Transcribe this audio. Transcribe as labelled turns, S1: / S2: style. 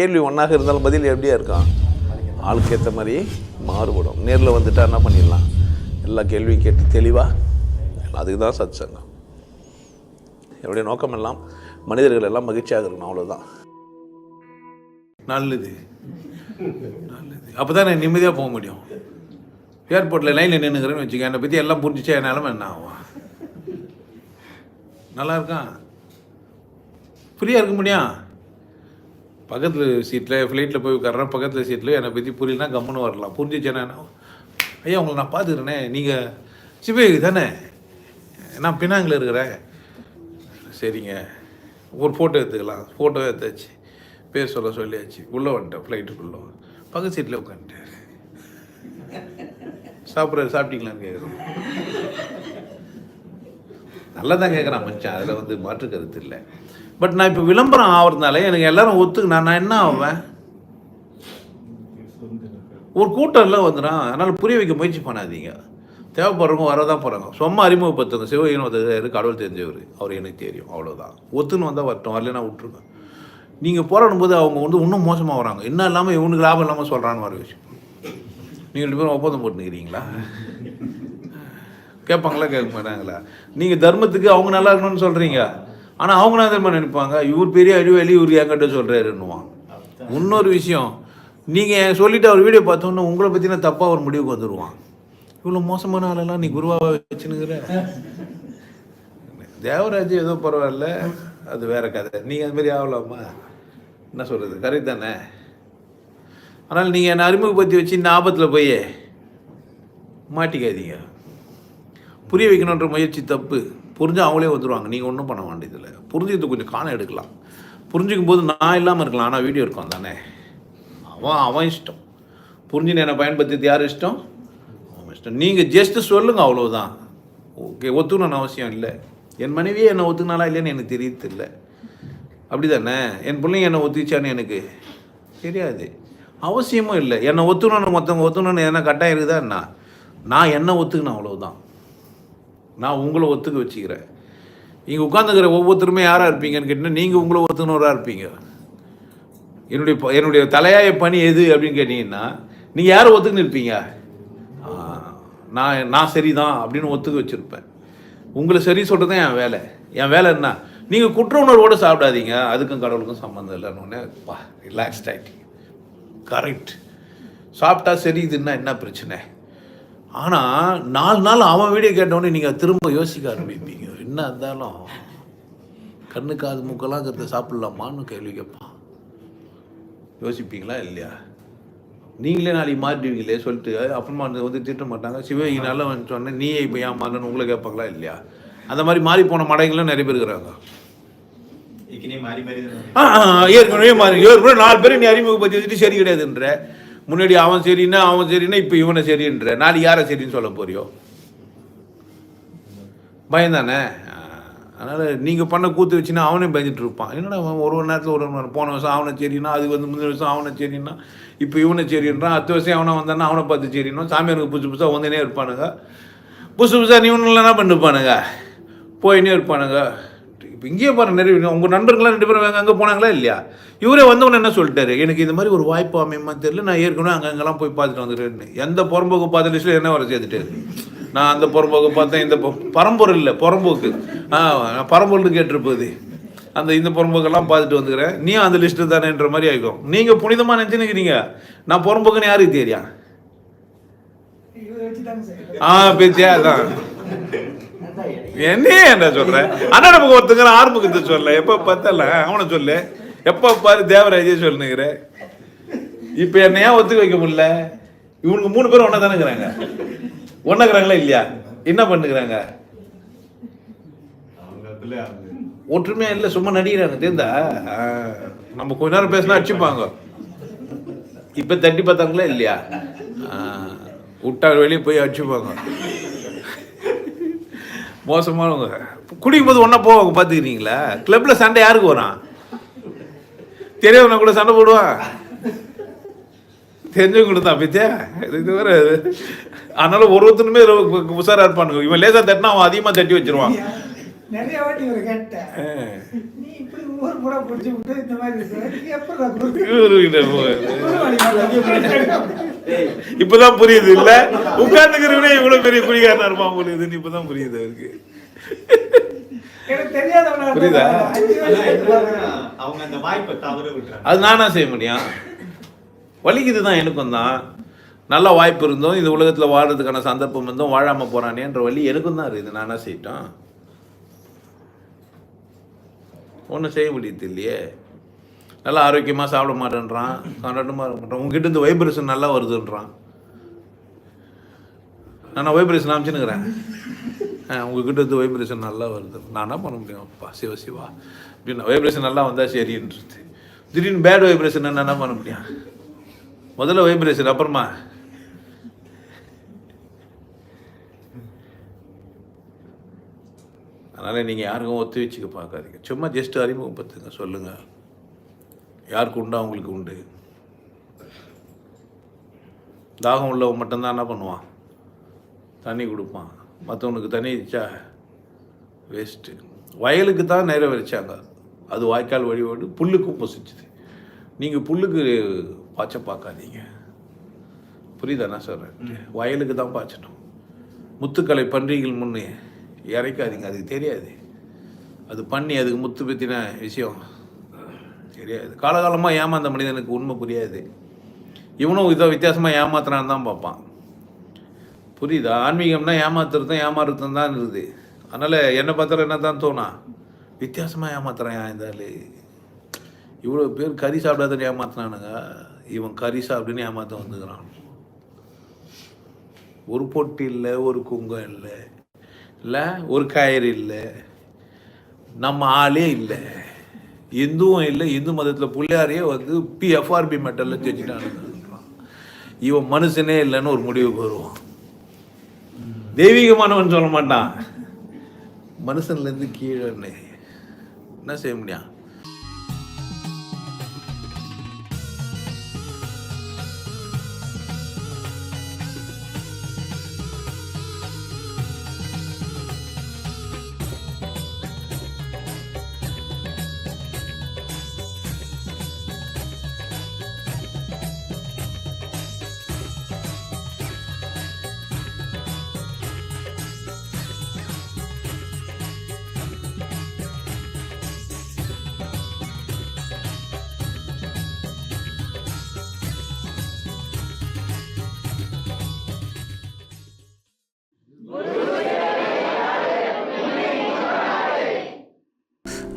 S1: கேள்வி ஒன்றாக இருந்தாலும் பதில் எப்படியா இருக்கான் ஆளுக்கு ஏற்ற மாதிரி மாறுபடும். நேரில் வந்துட்டா என்ன பண்ணிடலாம்? எல்லா கேள்வியும் கேட்டு தெளிவாக அதுக்கு தான் சத் சங்கம் என்னுடைய நோக்கம் எல்லாம் மனிதர்கள் எல்லாம் மகிழ்ச்சியாக இருக்கணும் அவ்வளோதான் நல்லது. நல்லது. அப்போ தான் நான் நிம்மதியாக போக முடியும். ஏர்போர்ட்டில் லைனில் நின்றுக்கிறேன்னு வச்சுக்க என்னை பற்றி எல்லாம் புரிஞ்சிச்சா என் என்ன ஆகும்? நல்லா இருக்கான் ஃப்ரீயாக இருக்க முடியும்? பக்கத்தில் சீட்டில் ஃப்ளைட்டில் போய் உட்கார்றேன் பக்கத்தில் சீட்டில் என்னை பற்றி புரியலனா கம்முன்னு வரலாம். புரிஞ்சிச்சேன்னா ஐயா உங்களை நான் பார்த்துக்கிறேனே. நீங்கள் சிவகி தானே? நான் பினாங்கில் இருக்கிறேன். சரிங்க. ஒரு ஃபோட்டோ எடுத்துக்கலாம். ஃபோட்டோ எடுத்தாச்சு. பேர் சொல்ல சொல்லியாச்சு. உள்ளே வந்துட்டேன் ஃப்ளைட்டுக்குள்ளே பக்கத்து சீட்டில் உட்காந்துட்டேன். சாப்பிட்ற சாப்பிட்டீங்களான்னு கேட்குறோம் நல்லா தான் கேட்குறான் மச்சான். அதில் வந்து மாற்று கருத்து இல்லை. பட் நான் இப்போ விளம்பரம் ஆகிறதுனால எனக்கு எல்லாரும் ஒத்துக்கு நான் நான் என்ன ஆவேன்? ஒரு கூட்டம் எல்லாம் வந்துடும் அதனால் புரிய வைக்க முயற்சி பண்ணாதீங்க. தேவைப்படுறவங்க வரதான் போகிறாங்க சும்மா அறிமுகப்படுத்துங்க. சிவகன் வந்து கடவுள் தெரிஞ்சவர். அவர் எனக்கு தெரியும். அவ்வளோதான் ஒத்துன்னு வந்தால் வரட்டும். வரலன்னா விட்ருங்க நீங்கள் போராடும் போது அவங்க வந்து இன்னும் மோசமாக வராங்க. என்ன இல்லாமல் இவனுக்கு லாபம் இல்லாமல் சொல்கிறான்னு வர விஷயம் நீங்கள் ரெண்டு பேரும் ஒப்பந்தம் போட்டுக்கிறீங்களா? கேட்பாங்களா? கேட்க மாட்டாங்களா? நீங்கள் தர்மத்துக்கு அவங்க நல்லா இருக்கணும்னு சொல்கிறீங்க ஆனால் அவங்க என்ன தெரியுமா நினைப்பாங்க? இவர் பெரிய அறிவாளி இவர் என்கிட்ட சொல்கிறாருன்னுவான் இன்னொரு விஷயம் நீங்கள் சொல்லிட்டு அவர் வீடியோ பார்த்தோன்னே உங்களை பற்றின தப்பாக ஒரு முடிவுக்கு வந்துடுவான் இவ்வளோ மோசமான ஆளெல்லாம் நீ குருவாவை வச்சுனுங்கிற தேவராஜ் ஏதோ பரவாயில்ல அது வேற கதை. நீங்கள் அது மாதிரி ஆகலாமா? என்ன சொல்கிறது கரெக்ட் தானே? ஆனால் நீங்கள் என்னை அறிமுகப்படுத்தி வச்சு இந்த ஆபத்தில் போய் மாட்டிக்காதீங்க. புரிய வைக்கணுன்ற முயற்சி தப்பு. புரிஞ்சு அவங்களே வந்துடுவாங்க நீங்கள் ஒன்றும் பண்ண வேண்டியதில்லை புரிஞ்சுக்கிறது கொஞ்சம் காணம் எடுக்கலாம். புரிஞ்சுக்கும் போது நான் இல்லாமல் இருக்கலாம். ஆனால் வீடியோ இருக்கும் தானே அவன் அவன் இஷ்டம். புரிஞ்சுன்னு என்னை பயன்படுத்தியது யார் இஷ்டம்? அவன் இஷ்டம். நீங்கள் ஜஸ்ட்டு சொல்லுங்கள் அவ்வளோதான் ஓகே ஒத்துக்கணும்னு அவசியம் இல்லை. என் மனைவியே என்னை ஒத்துக்கினாலா இல்லைன்னு எனக்கு தெரியறது இல்லை. அப்படி தானே என் பிள்ளைங்க என்னை ஒத்துச்சான்னு எனக்கு தெரியாது. அவசியமும் இல்லை. என்னை ஒத்துக்கணும்னு மற்றவங்க ஒத்துக்கணும்னு என்ன கட்டாயம் இருக்குதா என்ன? நான் என்ன ஒத்துக்கணும் அவ்வளோதான் நான் உங்களை ஒத்துக்க வச்சுக்கிறேன். நீங்கள் உட்காந்துக்கிற ஒவ்வொருத்தருமே யாராக இருப்பீங்கன்னு கேட்டிங்கன்னா நீங்கள் உங்களை ஒத்துக்கணுவராக இருப்பீங்க? என்னுடைய ப- என்னுடைய தலையாய பணி எது அப்படின்னு கேட்டிங்கன்னா நீங்கள் யாரை ஒத்துக்குன்னு இருப்பீங்க? நான் நான் சரி தான் அப்படின்னு ஒத்துக்க வச்சுருப்பேன். உங்களை சரி சொல்கிறது தான் என் வேலை. என் வேலை என்ன? நீங்கள் குற்ற உணர்வோடு சாப்பிடாதீங்க. அதுக்கும் கடவுளுக்கும் சம்மந்தம் இல்லைன்னு பா ரிலாக்ஸ்ட் ஆகிட்டீங்க கரெக்ட் சாப்பிட்டா சரி இதுன்னா என்ன பிரச்சனை? ஆனால் நாலு நாள் அவன் வீடியோ கேட்டோடனே நீங்கள் திரும்ப யோசிக்க ஆரம்பிப்பீங்க. என்ன இருந்தாலும் கண்ணு காது மூக்கெல்லாம் இருக்கிறத சாப்பிட்லாமான்னு கேள்வி கேட்பான். யோசிப்பீங்களா இல்லையா? நீங்களே நாளைக்கு மாறிடுவீங்களே சொல்லிட்டு அப்புறமா வந்து வந்து திட்ட மாட்டாங்க. சிவகி நல்லவன் சொன்னேன் நீயே இப்போ ஏன் மாறன்னு உங்களை கேட்பாங்களா இல்லையா? அந்த மாதிரி மாறி போன மடைகளும் நிறைய பேர் இருக்கிறாங்க. ஏற்கனவே மாறி ஏற்கனவே நாலு பேரை நீ அறிமுகப்படுத்தி வச்சுட்டு சரி கிடையாதுன்ற. முன்னாடி அவன் சரின்னா அவன் சரின்னா இப்போ இவனை சரின்ற. நாளைக்கு யாரை சரின்னு சொல்ல போறியோ? பயந்தானே? அதனால் நீங்கள் பண்ண கூத்து வச்சுன்னா அவனே பயந்துட்டு இருப்பான். என்னடா அவன் ஒரு ஒரு நேரத்தில் ஒரு ஒரு நேரம் போன வருஷம் அவனை சரின்னா அதுக்கு வந்து முந்தின வருஷம் அவனை சரினா இப்போ இவனை சரின்றான் அடுத்த வருஷம் அவனை வந்தானா அவனை பார்த்து சரினோம் சாமியாருக்கு புதுசு புதுசாக வந்துனே இருப்பானுங்க. புதுசு புதுசாக நீ ஒன்றும் இல்லைன்னா பண்ணிருப்பானுங்க போயினே இருப்பானுங்க. இப்போ இங்கேயே பாருங்க நிறைய உங்கள் நண்பர்கள்லாம் ரெண்டு பேரும் அங்கே போனாங்களா இல்லையா? இவரே வந்தவொன்னு என்ன சொல்லிட்டாரு? எனக்கு இந்த மாதிரி ஒரு வாய்ப்பு அமையுமா தெரியல. நான் ஏற்கனவே அங்கங்கெல்லாம் போய் பார்த்துட்டு வந்துடுறேன்னு எந்த புறம்போக்கு பார்த்த லிஸ்ட்டில் என்ன வர சேர்த்துட்டாரு நான் அந்த புறம்போக்கு பார்த்தேன் இந்த பொ- பரம்பொருள் இல்லை புறம்போக்கு. ஆ நான் பரம்பொருள்னு கேட்டிருப்பது. அந்த இந்த புறம்போக்கெல்லாம் பார்த்துட்டு வந்துக்கிறேன். நீயும் அந்த லிஸ்ட்டு தானேன்ற மாதிரி ஆகிக்கும் நீங்கள் புனிதமாக நினச்சினுக்கிறீங்க நான் புறம்போக்குன்னு யாருக்கு தெரியும்? ஆ பேச்சியா அதான். என்ன என்ன சொல்ற? அண்ணா நமக்கு ஒருத்தங்கிற ஆரம்பத்தை சொல்ல. எப்ப பார்த்தல அவனை சொல்லு. எப்ப பாரு தேவராஜே சொல்லுங்கிற இப்ப என்ன ஏன் ஒத்துக்க வைக்க முடியல? இவனுக்கு மூணு பேரும் ஒன்னா தானேங்கிறாங்க ஒன்னாக்குறாங்களா இல்லையா? என்ன பண்ணுகிறாங்க ஒற்றுமையா இல்லை சும்மா நடிக்கிறாங்க தெரிந்தா நம்ம கொஞ்ச நேரம் பேசினா அடிச்சுப்பாங்க. இப்ப தட்டி பார்த்தாங்களா இல்லையா? விட்டா வெளியே போய் அடிச்சுப்பாங்க. மோசமானவங்க குடிக்கும் போது ஒன்றா போவாங்க பார்த்துக்கிறீங்களா கிளப்பில் சண்டை யாருக்கு வரான் தெரியாதவன கூட சண்டை போடுவான் தெரிஞ்சவங்க தான் பிச்சா. இது வேற அதனால ஒரு ஒருத்தனுமே உஷாரா இருப்பானுங்க. இவன் லேசா தட்டினா அவன் அதிகமாக தட்டி வச்சிருவான்.
S2: நிறைய வாட்டி இவரை கேட்டேன். நீ இப்படி ஊர் பூரா பிடிச்சி விட்டு இந்த மாதிரி.
S1: இப்பதான் புரியுது இல்ல? உட்கார்ந்துக்கிறவனே இவ்வளவு பெரிய குடிகாரனா இருப்பான் உங்களுக்கு இப்பதான் புரியுது அவருக்கு. புரியுதா? அது நானா செய்ய முடியும்? வலிக்குது தான் எனக்கும் தான். நல்ல வாய்ப்பு இருந்தோம் இந்த உலகத்தில் வாழ்றதுக்கான சந்தர்ப்பம் இருந்தோம் வாழாம போறானேன்ற வழி எனக்கும் தான் இருக்குது. நானா செய்யட்டும். ஒன்றும் செய்ய முடியுது இல்லையே. நல்லா ஆரோக்கியமாக சாப்பிட மாட்டேன்றான். கொண்டாட்டமாக இருக்க மாட்டான். உங்ககிட்ட இருந்து வைப்ரேஷன் நல்லா வருதுன்றான். நான் வைப்ரேஷன் அமைச்சுன்னுக்கிறேன் உங்ககிட்ட இருந்து வைப்ரேஷன் நல்லா வருது. நான் என்ன பண்ண முடியும்? அப்பா சிவ சிவா. அப்படின்னு வைப்ரேஷன் நல்லா வந்தால் சரின்றது. திடீர்னு பேட் வைப்ரேஷன் என்ன பண்ண முடியும்? முதல்ல வைப்ரேஷன் அப்புறமா? அதனால் நீங்கள் யாருக்கும் ஒத்து வச்சுக்க பார்க்காதீங்க. சும்மா ஜஸ்ட் அறிமுகப்படுத்துங்க சொல்லுங்கள் யாருக்கு உண்டா? அவங்களுக்கு உண்டு. தாகம் உள்ளவன் மட்டும்தான் என்ன பண்ணுவான்? தண்ணி கொடுப்பான். மற்றவனுக்கு தண்ணி வச்சா வேஸ்ட்டு வயலுக்கு தான் நேரம் வச்சாங்க அது வாய்க்கால் வழியோடு புல்லுக்கும் பொசிச்சுது. நீங்கள் புல்லுக்கு பாய்ச்ச பார்க்காதீங்க. புரியுதா நான் சொல்கிறேன் வயலுக்கு தான் பாய்ச்சணும். முத்துக்களை பன்றிகள் முன்னே இறைக்காதீங்க. அதுக்கு தெரியாது. அது பண்ணி அதுக்கு முத்து பற்றின விஷயம். தெரியாது காலகாலமாக ஏமாந்த மனிதனுக்கு உண்மை புரியாது. இவனும் இதோ வித்தியாசமாக ஏமாத்துறான்னு தான் பார்ப்பான். புரியுதா? ஆன்மீகம்னா ஏமாத்துறதும் ஏமாறுறதும் தான் இருக்குது. அதனால் என்னை பார்த்தாலும் என்ன தான் தோணா? வித்தியாசமாக ஏமாத்துறான் இருந்தாலும் இவ்வளோ பேர் கறி சாப்பிடாதன்னு ஏமாத்துனானுங்க. இவன் கறி சாப்பிடுன்னு ஏமாத்த வந்துக்கிறான். ஒரு பொட்டு இல்லை ஒரு குங்கம் இல்லை இல்லை ஒரு கயிறு இல்லை நம்ம ஆளே இல்லை. இந்துவும் இல்லை இந்து மதத்தில் பிள்ளையாரையே வந்து பி எஃப்ஆர்பி மெட்டலில் செஞ்சுட்டானுங்க இவன் மனுஷனே இல்லைன்னு ஒரு முடிவுக்கு வருவான் தெய்வீகமானவன் சொல்ல மாட்டான். மனுஷன்லேருந்து கீழே என்ன செய்ய முடியும்?